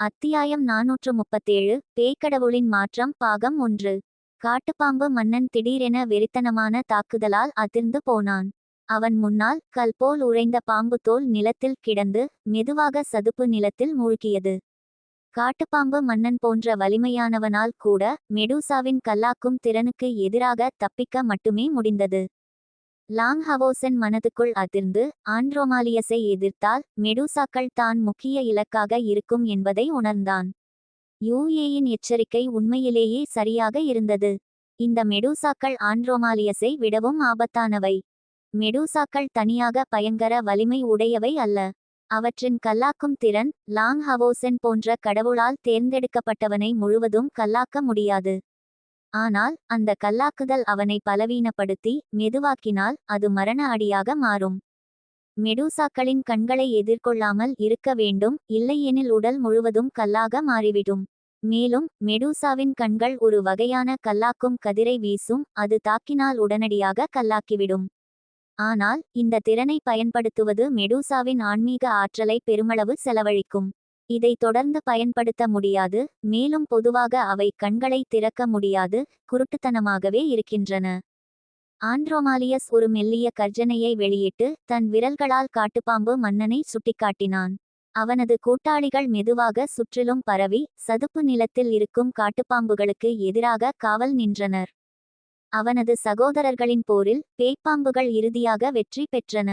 அத்தியாயம் நாநூற்று முப்பத்தேழு பேய்க்கடவுளின் மாற்றம் பாகம் ஒன்று. காட்டுப்பாம்பு மன்னன் திடீரென வெறித்தனமான தாக்குதலால் அதிர்ந்து போனான். அவன் முன்னால் கல் போல் உறைந்த பாம்பு தோல் நிலத்தில் கிடந்து மெதுவாக சதுப்பு நிலத்தில் மூழ்கியது. காட்டுப்பாம்பு மன்னன் போன்ற வலிமையானவனால் கூட மெடூசாவின் கல்லாக்கும் திறனுக்கு எதிராக தப்பிக்க மட்டுமே முடிந்தது. லாங் ஹவோசன் மனதுக்குள் அதிர்ந்து ஆண்ட்ரோமாலியஸை எதிர்த்தால் மெடூசாக்கள் தான் முக்கிய இலக்காக இருக்கும் என்பதை உணர்ந்தான். யூஏயின் எச்சரிக்கை உண்மையிலேயே சரியாக இருந்தது. இந்த மெடூசாக்கள் ஆண்ட்ரோமாலியஸை விடவும் ஆபத்தானவை. மெடூசாக்கள் தனியாக பயங்கர வலிமை உடையவை அல்ல. அவற்றின் கல்லாக்கும் திறன் லாங் ஹவோசன் போன்ற கடவுளால் தேர்ந்தெடுக்கப்பட்டவனை முழுவதும் கல்லாக்க முடியாது. ஆனால் அந்த கல்லாக்குதல் அவனை பலவீனப்படுத்தி மெதுவாக்கினால் அது மரண அடியாக மாறும். மெடூசாக்களின் கண்களை எதிர்கொள்ளாமல் இருக்க வேண்டும் இல்லையெனில் உடல் முழுவதும் கல்லாக மாறிவிடும். மேலும் மெடூசாவின் கண்கள் ஒரு வகையான கல்லாக்கும் கதிரை வீசும் அது தாக்கினால் உடனடியாக கல்லாக்கிவிடும். ஆனால் இந்த திறனை பயன்படுத்துவது மெடூசாவின் ஆன்மீக ஆற்றலை பெருமளவு செலவழிக்கும். இதை தொடர்ந்து பயன்படுத்த முடியாது மேலும் பொதுவாக அவை கண்களை திறக்க முடியாது குருட்டுத்தனமாகவே இருக்கின்றன. ஆண்ட்ரோமாலியஸ் ஒரு மெல்லிய கர்ஜனையை வெளியிட்டு தன் விரல்களால் காட்டுப்பாம்பு மன்னனை சுட்டிக்காட்டினான். அவனது கூட்டாளிகள் மெதுவாக சுற்றிலும் பரவி சதுப்பு நிலத்தில் இருக்கும் காட்டுப்பாம்புகளுக்கு எதிராக காவல் நின்றனர். அவனது சகோதரர்களின் போரில் பேய்ப்பாம்புகள் இறுதியாக வெற்றி பெற்றன.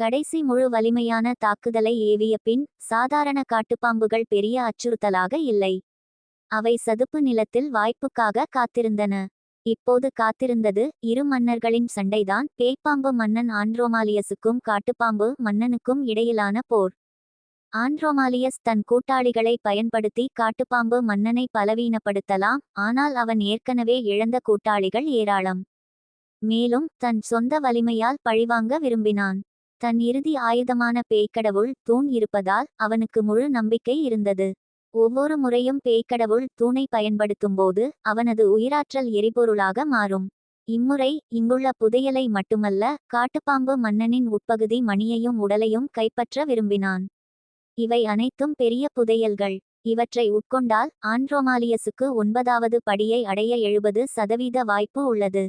கடைசி முழு வலிமையான தாக்குதலை ஏவிய பின் சாதாரண காட்டுப்பாம்புகள் பெரிய அச்சுறுத்தலாக இல்லை. அவை சதுப்பு நிலத்தில் வாய்ப்புக்காக காத்திருந்தன. இப்போது காத்திருந்தது இரு மன்னர்களின் சண்டைதான். பேய்ப்பாம்பு மன்னன் ஆண்ட்ரோமாலியஸுக்கும் காட்டுப்பாம்பு மன்னனுக்கும் இடையிலான போர். ஆண்ட்ரோமாலியஸ் தன் கூட்டாளிகளை பயன்படுத்தி காட்டுப்பாம்பு மன்னனை பலவீனப்படுத்தலாம் ஆனால் அவன் ஏற்கனவே இழந்த கூட்டாளிகள் ஏராளம். மேலும் தன் சொந்த வலிமையால் பழிவாங்க விரும்பினான். தன் இறுதி ஆயுதமான பேய்க்கடவுள் தூண் இருப்பதால் அவனுக்கு முழு நம்பிக்கை இருந்தது. ஒவ்வொரு முறையும் பேய்க்கடவுள் தூணை பயன்படுத்தும்போது அவனது உயிராற்றல் எரிபொருளாக மாறும். இம்முறை இங்குள்ள புதையலை மட்டுமல்ல காட்டுப்பாம்பு மன்னனின் உட்பகுதி மணியையும் உடலையும் கைப்பற்ற விரும்பினான். இவை அனைத்தும் பெரிய புதையல்கள். இவற்றை உட்கொண்டால் ஆண்ட்ரோமாலியஸுக்கு ஒன்பதாவது படியை அடைய எழுபது சதவீத வாய்ப்பு உள்ளது.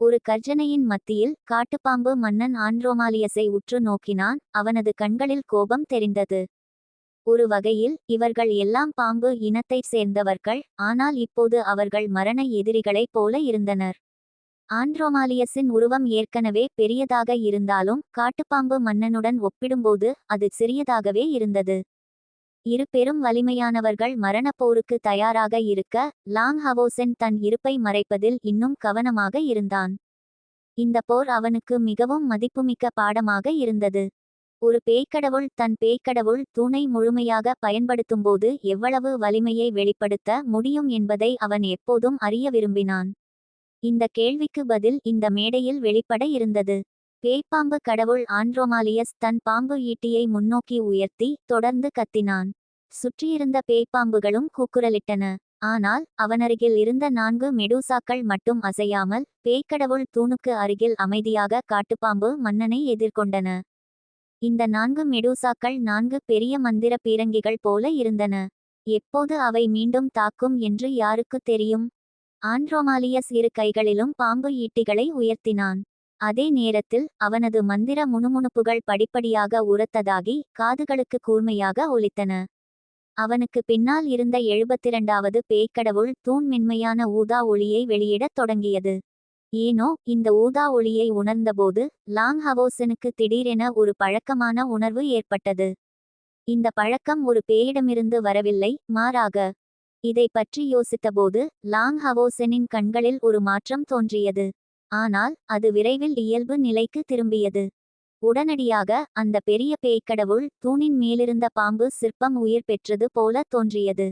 ஒரு கர்ஜனையின் மத்தியில் காட்டுப்பாம்பு மன்னன் ஆண்ட்ரோமாலியஸை உற்று நோக்கினான். அவனது கண்களில் கோபம் தெரிந்தது. ஒரு வகையில் இவர்கள் எல்லாம் பாம்பு இனத்தைச் சேர்ந்தவர்கள் ஆனால் இப்போது அவர்கள் மரண எதிரிகளைப் போல இருந்தனர். ஆண்ட்ரோமாலியஸின் உருவம் ஏற்கனவே பெரியதாக இருந்தாலும் காட்டுப்பாம்பு மன்னனுடன் ஒப்பிடும்போது அது சிறியதாகவே இருந்தது. இரு பெரும் வலிமையானவர்கள் மரணப்போருக்கு தயாராக இருக்க லாங் ஹவோசென் தன் இருப்பை மறைப்பதில் இன்னும் கவனமாக இருந்தான். இந்த போர் அவனுக்கு மிகவும் மதிப்புமிக்க பாடமாக இருந்தது. ஒரு பேய்க்கடவுள் தன் பேய்க்கடவுள் தூணை முழுமையாக பயன்படுத்தும்போது எவ்வளவு வலிமையை வெளிப்படுத்த முடியும் என்பதை அவன் எப்போதும் அறிய விரும்பினான். இந்த கேள்விக்கு பதில் இந்த மேடையில் வெளிப்பட இருந்தது. பேய்ப்பாம்பு கடவுள் ஆண்ட்ரோமாலியஸ் தன் பாம்பு ஈட்டியை முன்னோக்கி உயர்த்தி தொடர்ந்து கத்தினான். சுற்றியிருந்த பேய்ப்பாம்புகளும் கூக்குரலிட்டன. ஆனால் அவனருகில் இருந்த நான்கு மெடூசாக்கள் மட்டும் அசையாமல் பேய்க்கடவுள் தூணுக்கு அருகில் அமைதியாக காட்டுப்பாம்பு மன்னனை எதிர்கொண்டன. இந்த நான்கு மெடூசாக்கள் நான்கு பெரிய மந்திர பீரங்கிகள் போல இருந்தன. எப்போது அவை மீண்டும் தாக்கும் என்று யாருக்கு தெரியும்? ஆண்ட்ரோமாலியஸ் இரு கைகளிலும் பாம்பு ஈட்டிகளை உயர்த்தினான். அதே நேரத்தில் அவனது மந்திர முணுமுணுப்புகள் படிப்படியாக உரத்ததாகி காதுகளுக்கு கூர்மையாக ஒலித்தன. அவனுக்கு பின்னால் இருந்த எழுபத்திரண்டாவது பேய்க்கடவுள் தூண் மென்மையான ஊதா ஒளியை வெளியிடத் தொடங்கியது. ஏனோ இந்த ஊதா ஒளியை உணர்ந்தபோது லாங் ஹவோசனுக்கு திடீரென ஒரு பழக்கமான உணர்வு ஏற்பட்டது. இந்த பழக்கம் ஒரு பேயிடமிருந்து வரவில்லை மாறாக இதை பற்றி யோசித்தபோது லாங் ஹவோசனின் கண்களில் ஒரு மாற்றம் தோன்றியது. ஆனால் அது விரைவில் இயல்பு நிலைக்கு திரும்பியது. உடனடியாக அந்த பெரிய பேய்க்கடவுள் தூணின் மேலிருந்த பாம்பு சிற்பம் உயிர் பெற்றது போல தோன்றியது.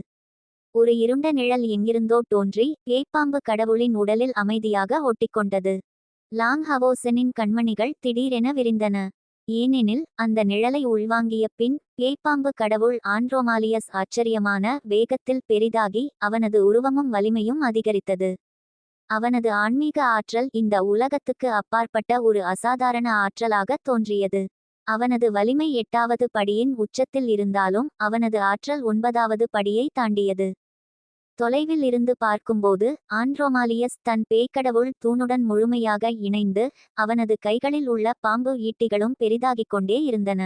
ஒரு இருண்ட நிழல் எங்கிருந்தோ தோன்றி பேய்ப்பாம்பு கடவுளின் உடலில் அமைதியாக ஒட்டிக்கொண்டது. லாங் ஹவோசனின் கண்மணிகள் திடீரென விரிந்தன. ஏனெனில் அந்த நிழலை உள்வாங்கிய பின் பேய்ப்பாம்பு கடவுள் ஆண்ட்ரோமாலியஸ் ஆச்சரியமான வேகத்தில் பெரிதாகி அவனது உருவமும் வலிமையும் அதிகரித்தது. அவனது ஆன்மீக ஆற்றல் இந்த உலகத்துக்கு அப்பாற்பட்ட ஒரு அசாதாரண ஆற்றலாக தோன்றியது. அவனது வலிமை எட்டாவது படியின் உச்சத்தில் இருந்தாலும் அவனது ஆற்றல் ஒன்பதாவது படியை தாண்டியது. தொலைவில் இருந்து பார்க்கும்போது ஆண்ட்ரோமாலியஸ் தன் பேய்க்கடவுள் தூணுடன் முழுமையாக இணைந்து அவனது கைகளில் உள்ள பாம்பு ஈட்டிகளும் பெரிதாகிக் கொண்டே இருந்தன.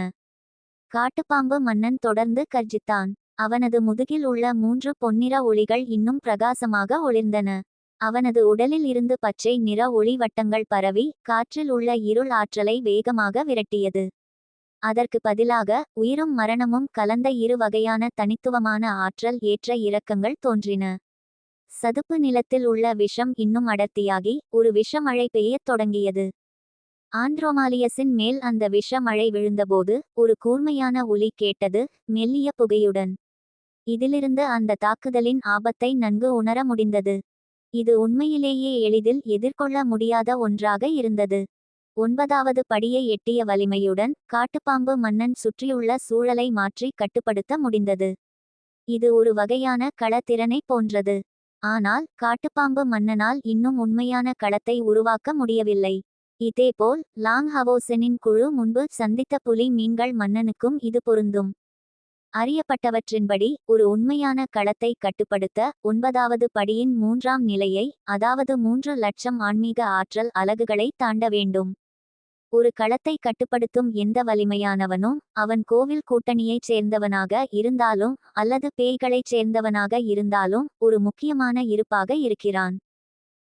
காட்டுப்பாம்பு மன்னன் தொடர்ந்து கர்ஜித்தான். அவனது முதுகில் உள்ள மூன்று பொன்னிற ஒளிகள் இன்னும் பிரகாசமாக ஒளிர்ந்தன. அவனது உடலில் இருந்து பச்சை நிற ஒளி வட்டங்கள் பரவி காற்றில் உள்ள இருள் ஆற்றலை வேகமாக விரட்டியது. அதற்கு பதிலாக உயிரும் மரணமும் கலந்த இரு வகையான தனித்துவமான ஆற்றல் ஏற்ற இறக்கங்கள் தோன்றின. சதுப்பு நிலத்தில் உள்ள விஷம் இன்னும் அடர்த்தியாகி ஒரு விஷமழை பெய்யத் தொடங்கியது. ஆண்ட்ரோமாலியஸின் மேல் அந்த விஷமழை விழுந்தபோது ஒரு கூர்மையான ஒலி கேட்டது மெல்லிய புகையுடன். இதிலிருந்து அந்த தாக்குதலின் ஆபத்தை நன்கு உணர முடிந்தது. இது உண்மையிலேயே எளிதில் எதிர்கொள்ள முடியாத ஒன்றாக இருந்தது. ஒன்பதாவது படியை எட்டிய வலிமையுடன் காட்டுப்பாம்பு மன்னன் சுற்றியுள்ள சூழலை மாற்றி கட்டுப்படுத்த முடிந்தது. இது ஒரு வகையான களத்திறனை போன்றது. ஆனால் காட்டுப்பாம்பு மன்னனால் இன்னும் உண்மையான களத்தை உருவாக்க முடியவில்லை. இதேபோல் லாங் ஹவோசெனின் குழு முன்பு சந்தித்த புலி மீன்கள் மன்னனுக்கும் இது பொருந்தும். அறியப்பட்டவற்றின்படி ஒரு உண்மையான களத்தை கட்டுப்படுத்த ஒன்பதாவது படியின் மூன்றாம் நிலையை அதாவது மூன்று லட்சம் ஆன்மீக ஆற்றல் அலகுகளை தாண்ட வேண்டும். ஒரு களத்தை கட்டுப்படுத்தும் எந்த வலிமையானவனும் அவன் கோவில் கூட்டணியைச் சேர்ந்தவனாக இருந்தாலும் அல்லது பேய்களைச் சேர்ந்தவனாக இருந்தாலும் ஒரு முக்கியமான இருப்பாக இருக்கிறான்.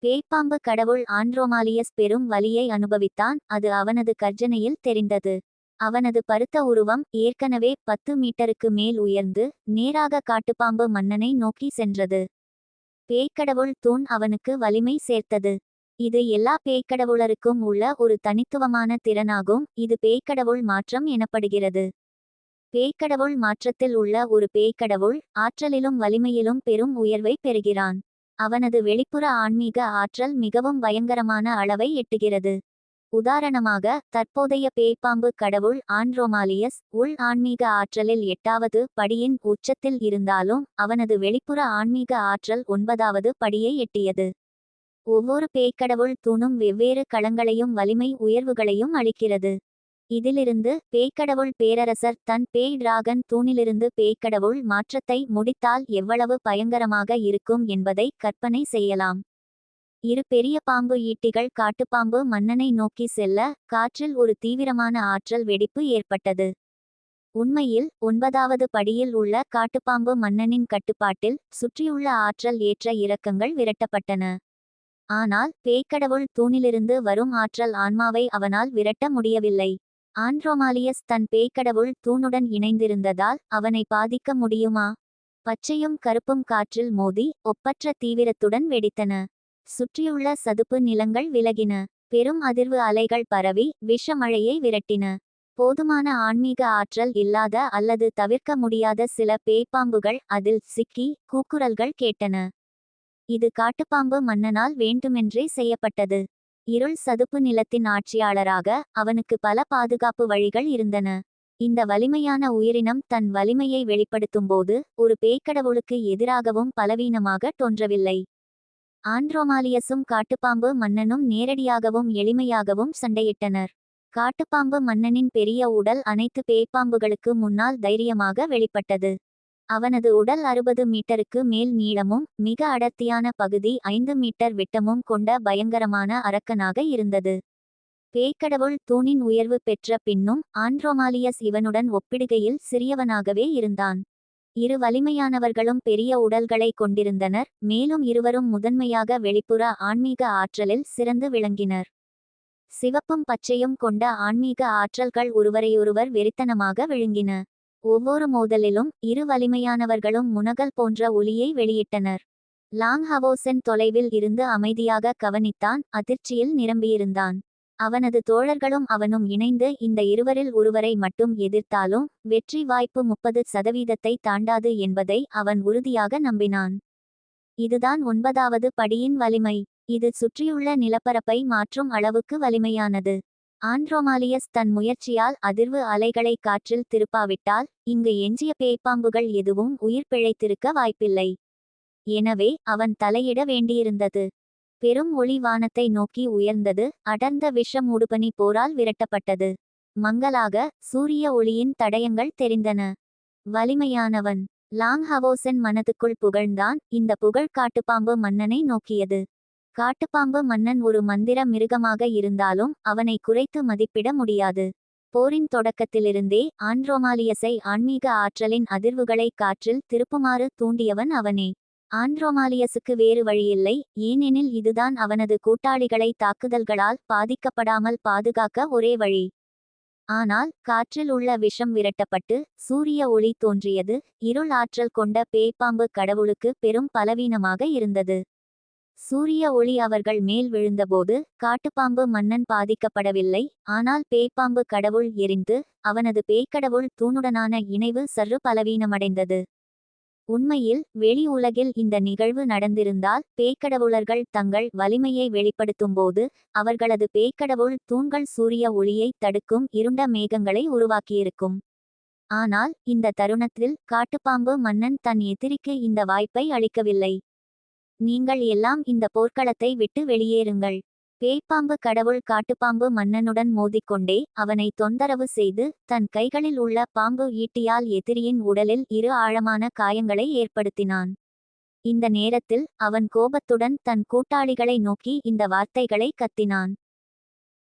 பேய்ப்பாம்பு கடவுள் ஆண்ட்ரோமாலியஸ் பெரும் வலியை அனுபவித்தான் அது அவனது கர்ஜனையில் தெரிந்தது. அவனது பருத்த உருவம் ஏற்கனவே பத்து மீட்டருக்கு மேல் உயர்ந்து நேராக காட்டுப்பாம்பு மன்னனை நோக்கி சென்றது. பேய்க்கடவுள் தூண் அவனுக்கு வலிமை சேர்த்தது. இது எல்லா பேய்க்கடவுளருக்கும் உள்ள ஒரு தனித்துவமான திறனாகும். இது பேய்க்கடவுள் மாற்றம் எனப்படுகிறது. பேய்க்கடவுள் மாற்றத்தில் உள்ள ஒரு பேய்க்கடவுள் ஆற்றலிலும் வலிமையிலும் பெரும் உயர்வை பெறுகிறான். அவனது வெளிப்புற ஆன்மீக ஆற்றல் மிகவும் பயங்கரமான அளவை எட்டுகிறது. உதாரணமாக தற்போதைய பேய்ப்பாம்பு கடவுள் ஆண்ட்ரோமாலியஸ் உள் ஆன்மீக ஆற்றலில் எட்டாவது படியின் உச்சத்தில் இருந்தாலும் அவனது வெளிப்புற ஆன்மீக ஆற்றல் ஒன்பதாவது படியை எட்டியது. ஒவ்வொரு பேய்க்கடவுள் தூணும் வெவ்வேறு களங்களையும் வலிமை உயர்வுகளையும் அளிக்கிறது. இதிலிருந்து பேய்க்கடவுள் பேரரசர் தன் பேய் டிராகன் தூணிலிருந்து பேய்க்கடவுள் மாற்றத்தை முடித்தால் எவ்வளவு பயங்கரமாக இருக்கும் என்பதை கற்பனை செய்யலாம். இரு பெரிய பாம்பு ஈட்டிகள் காட்டுப்பாம்பு மன்னனை நோக்கி செல்ல காற்றில் ஒரு தீவிரமான ஆற்றல் வெடிப்பு ஏற்பட்டது. உண்மையில் ஒன்பதாவது படியில் உள்ள காட்டுப்பாம்பு மன்னனின் கட்டுப்பாட்டில் சுற்றியுள்ள ஆற்றல் ஏற்ற இறக்கங்கள் விரட்டப்பட்டன. ஆனால் பேய்க்கடவுள் தூணிலிருந்து வரும் ஆற்றல் ஆன்மாவை அவனால் விரட்ட முடியவில்லை. ஆண்ட்ரோமாலியஸ் தன் பேய்க்கடவுள் தூணுடன் இணைந்திருந்ததால் அவனை பாதிக்க முடியுமா? பச்சையும் கருப்பும் காற்றில் மோதி ஒப்பற்ற தீவிரத்துடன் வெடித்தன. சுற்றியுள்ள சதுப்பு நிலங்கள் விலகின. பெரும் அதிர்வு அலைகள் பரவி விஷமழையை விரட்டின. போதுமான ஆன்மீக ஆற்றல் இல்லாத அல்லது தவிர்க்க முடியாத சில பேய்ப்பாம்புகள் அதில் சிக்கி கூக்குரல்கள் கேட்டன. இது காட்டுப்பாம்பு மன்னனால் வேண்டுமென்றே செய்யப்பட்டது. இருள் சதுப்பு நிலத்தின் ஆட்சியாளராக அவனுக்கு பல பாதுகாப்பு வழிகள் இருந்தன. இந்த வலிமையான உயிரினம் தன் வலிமையை வெளிப்படுத்தும்போது ஒரு பேய்க்கடவுளுக்கு எதிராகவும் பலவீனமாக தோன்றவில்லை. ஆண்ட்ரோமாலியஸும் காட்டுப்பாம்பு மன்னனும் நேரடியாகவும் எளிமையாகவும் சண்டையிட்டனர். காட்டுப்பாம்பு மன்னனின் பெரிய உடல் அனைத்து பேய்ப்பாம்புகளுக்கு முன்னால் தைரியமாக வெளிப்பட்டது. அவனது உடல் அறுபது மீட்டருக்கு மேல் நீளமும் மிக அடர்த்தியான பகுதி ஐந்து மீட்டர் விட்டமும் கொண்ட பயங்கரமான அரக்கனாக இருந்தது. பேய்க்கடவுள் தூணின் உயர்வு பெற்ற பின்னும் ஆண்ட்ரோமாலியஸ் இவனுடன் ஒப்பிடுகையில் சிறியவனாகவே இருந்தான். இரு வலிமையானவர்களும் பெரிய உடல்களை கொண்டிருந்தனர் மேலும் இருவரும் முதன்மையாக வெளிப்புற ஆன்மீக ஆற்றலில் சிறந்து விளங்கினர். சிவப்பும் பச்சையும் கொண்ட ஆன்மீக ஆற்றல்கள் ஒருவரையொருவர் வெறித்தனமாக விழுங்கின. ஒவ்வொரு மோதலிலும் இரு வலிமையானவர்களும் முனகல் போன்ற ஒலியை வெளியிட்டனர். லாங் ஹவோசென் தொலைவில் இருந்து அமைதியாக கவனித்தான் அதிர்ச்சியில் நிரம்பியிருந்தான். அவனது தோழர்களும் அவனும் இணைந்து இந்த இருவரில் ஒருவரை மட்டும் எதிர்த்தாலும் வெற்றி வாய்ப்பு முப்பது சதவீதத்தை தாண்டாது என்பதை அவன் உறுதியாக நம்பினான். இதுதான் ஒன்பதாவது படியின் வலிமை. இது சுற்றியுள்ள நிலப்பரப்பை மாற்றும் அளவுக்கு வலிமையானது. ஆண்ட்ரோமாலியஸ் தன் முயற்சியால் அதிர்வு அலைகளை காற்றில் திருப்பாவிட்டால் இங்கு எஞ்சிய பேய்ப்பாம்புகள் எதுவும் உயிர் பிழைத்திருக்க வாய்ப்பில்லை. எனவே அவன் தலையிட வேண்டியிருந்தது. பெரும் ஒளி வானத்தை நோக்கி உயர்ந்தது. அடர்ந்த விஷம் உடுபனி போரால் விரட்டப்பட்டது. மங்கலாக சூரிய ஒளியின் தடயங்கள் தெரிந்தன. வலிமையானவன். லாங் ஹவோசன் மனதுக்குள் புகழ்ந்தான். இந்த புகழ் காட்டுப்பாம்பு மன்னனை நோக்கியது. காட்டுப்பாம்பு மன்னன் ஒரு மந்திர மிருகமாக இருந்தாலும் அவனை குறைத்து மதிப்பிட முடியாது. போரின் தொடக்கத்திலிருந்தே ஆண்ட்ரோமாலியஸை ஆன்மீக ஆற்றலின் அதிர்வுகளை காற்றில் திருப்புமாறு தூண்டியவன் அவனே. ஆண்ட்ரோமாலியஸுக்கு வேறு வழியில்லை. ஏனெனில் இதுதான் அவனது கூட்டாளிகளை தாக்குதல்களால் பாதிக்கப்படாமல் பாதுகாக்க ஒரே வழி. ஆனால் காற்றில் உள்ள விஷம் விரட்டப்பட்டு சூரிய ஒளி தோன்றியது. இருள் ஆற்றல் கொண்ட பேய்ப்பாம்பு கடவுளுக்கு பெரும் பலவீனமாக இருந்தது. சூரிய ஒளி அவர்கள் மேல் விழுந்தபோது காட்டுப்பாம்பு மன்னன் பாதிக்கப்படவில்லை. ஆனால் பேய்ப்பாம்பு கடவுள் எரிந்து அவனது பேய்க்கடவுள் தூணுடனான இணைவு சற்று பலவீனமடைந்தது. உண்மையில் வெளி உலகில் இந்த நிகழ்வு நடந்திருந்தால் பேய்க்கடவுளர்கள் தங்கள் வலிமையை வெளிப்படுத்தும்போது அவர்களது பேய்க்கடவுள் தூண்கள் சூரிய ஒளியை தடுக்கும் இருண்ட மேகங்களை உருவாக்கியிருக்கும். ஆனால் இந்த தருணத்தில் காட்டுப்பாம்பு மன்னன் தன் எதிரிக்கு இந்த வாய்ப்பை அளிக்கவில்லை. நீங்கள் எல்லாம் இந்த போர்க்களத்தை விட்டு வெளியேறுங்கள். பேய்ப்பாம்பு கடவுள் காட்டுப்பாம்பு மன்னனுடன் மோதிக்கொண்டே அவனை தொந்தரவு செய்து தன் கைகளில் உள்ள பாம்பு ஈட்டியால் எதிரியின் உடலில் இரு ஆழமான காயங்களை ஏற்படுத்தினான். இந்த நேரத்தில் அவன் கோபத்துடன் தன் கூட்டாளிகளை நோக்கி இந்த வார்த்தைகளை கத்தினான்.